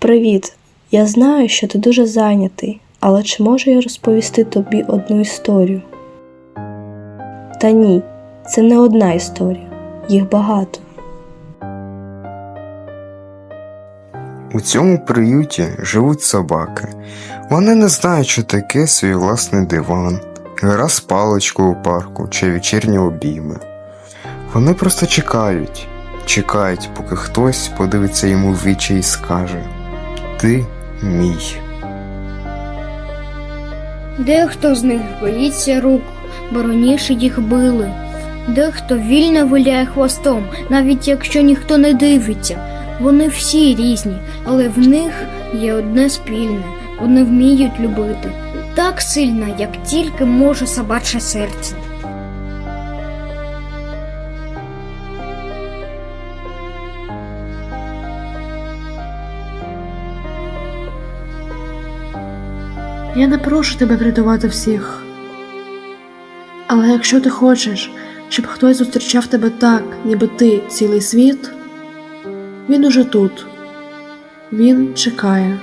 Привіт! Я знаю, що ти дуже зайнятий, але чи можу я розповісти тобі одну історію? Та ні, це не одна історія, їх багато. У цьому приюті живуть собаки. Вони не знають, що таке свій власний диван, гра з паличкою у парку чи вечірні обійми. Вони просто чекають, чекають, поки хтось подивиться йому в вічі і скаже Ти мій. Дехто з них боїться рук, бо раніше їх били. Дехто вільно виляє хвостом, навіть якщо ніхто не дивиться. Вони всі різні, але в них є одне спільне. Вони вміють любити так сильно, як тільки може собаче серце. Я не прошу тебе врятувати всіх. Але якщо ти хочеш, щоб хтось зустрічав тебе так, ніби ти цілий світ, він уже тут, він чекає.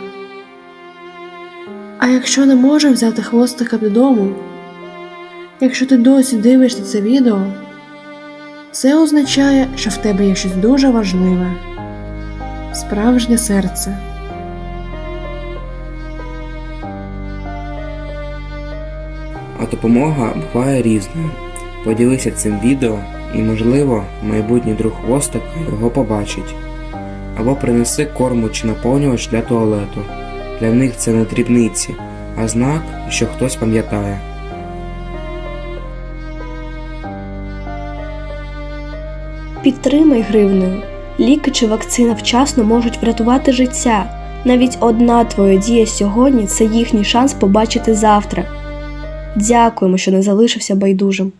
А якщо не може взяти хвостика додому, якщо ти досі дивишся це відео, це означає, що в тебе є щось дуже важливе справжнє серце. А допомога буває різною. Поділися цим відео і, можливо, майбутній друг хвостика його побачить. Або принеси корму чи наповнювач для туалету. Для них це не дрібниці, а знак, що хтось пам'ятає. Підтримай гривнею. Ліки чи вакцина вчасно можуть врятувати життя. Навіть одна твоя дія сьогодні це їхній шанс побачити завтра. Дякуємо, що не залишився байдужим.